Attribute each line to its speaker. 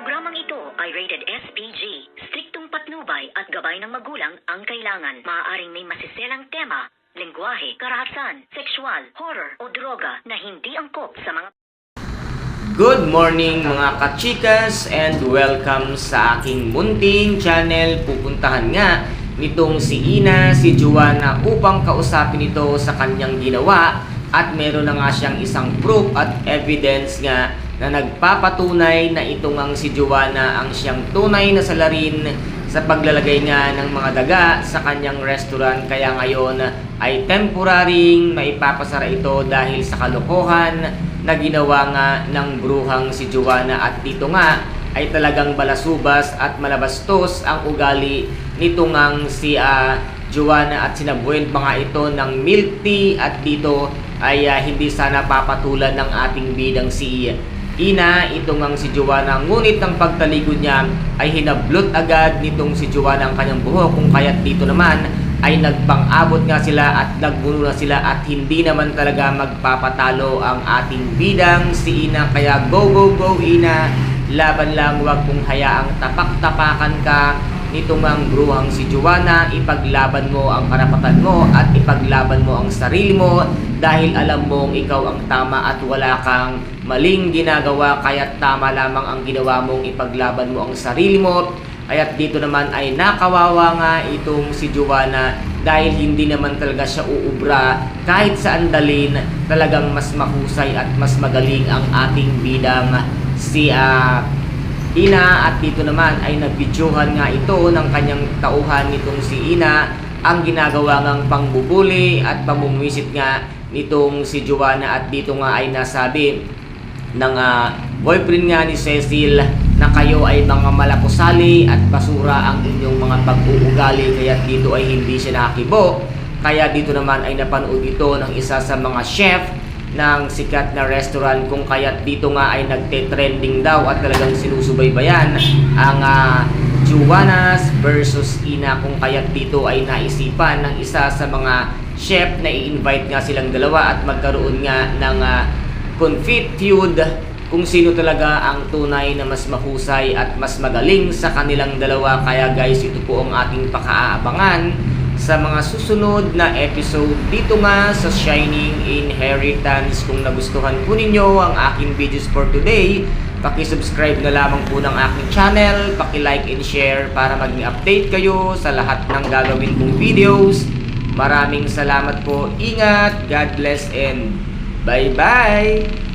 Speaker 1: Programang ito ay rated SPG. Striktong patnubay at gabay ng magulang ang kailangan. Maaaring may masiselang tema, lengguwahe, karahasan, sexual, horror o droga na hindi angkop sa mga
Speaker 2: Good morning mga kachikas and welcome sa aking munting channel. Pupuntahan nga nitong si Ina, si Joanna upang kausapin ito sa kanyang ginawa at meron na nga siyang isang proof at evidence nga na nagpapatunay na ito ngang si Joanna ang siyang tunay na salarin sa paglalagay nga ng mga daga sa kanyang restaurant. Kaya ngayon ay temporarying maipapasara ito dahil sa kalokohan na ginawa nga ng bruhang si Joanna. At dito nga ay talagang balasubas at malabastos ang ugali nito ngang si ah, Joanna. At sinabuhin pa nga ito ng milk tea. At dito ay ah, hindi sana papatulan ng ating bidang si Ina, ito ngang si Joanna. Ngunit ang pagtalikod niya ay hinablot agad nitong si Joanna ang kanyang buhok kung kaya't dito naman ay nagpang-abot nga sila at nagbuno na sila at hindi naman talaga magpapatalo ang ating bidang si Ina. Kaya go go go Ina, laban lang wag kong hayaang tapak-tapakan ka nito ngang bruhang si Joanna, ipaglaban mo ang karapatan mo at ipaglaban mo ang sarili mo dahil alam mong ikaw ang tama at wala kang maling ginagawa kaya tama lamang ang ginawa mong ipaglaban mo ang sarili mo. Kaya't dito naman ay nakawawa nga itong si Joanna dahil hindi naman talaga siya uubra kahit saan dalin talagang mas mahusay at mas magaling ang ating bidang si ah, Ina at dito naman ay nabidyohan nga ito ng kanyang tauhan nitong si Ina. Ang ginagawa ngang pangbubuli at pamumuwisit nga nitong si Joanna at dito nga ay nasabi ng ah, boyfriend nga ni Cecil na kayo ay mga malakusali at basura ang inyong mga pag-uugali kaya dito ay hindi siya nakakibo kaya dito naman ay napanood ito ng isa sa mga chef ng sikat na restaurant kung kaya't dito nga ay nagte-trending daw at talagang sinusubaybayan ang uh, Juanas versus Ina kung kaya't dito ay naisipan ng isa sa mga chef na i-invite nga silang dalawa at magkaroon nga ng uh, confit feud kung sino talaga ang tunay na mas mahusay at mas magaling sa kanilang dalawa. Kaya guys ito po ang ating pakaabangan sa mga susunod na episode dito nga sa Shining Inheritance. Kung nagustuhan po ninyo ang aking videos for today, paki-subscribe na lamang po ng aking channel, paki-like and share para maging update kayo sa lahat ng gagawin kong videos. Maraming salamat po. Ingat, God bless and bye-bye!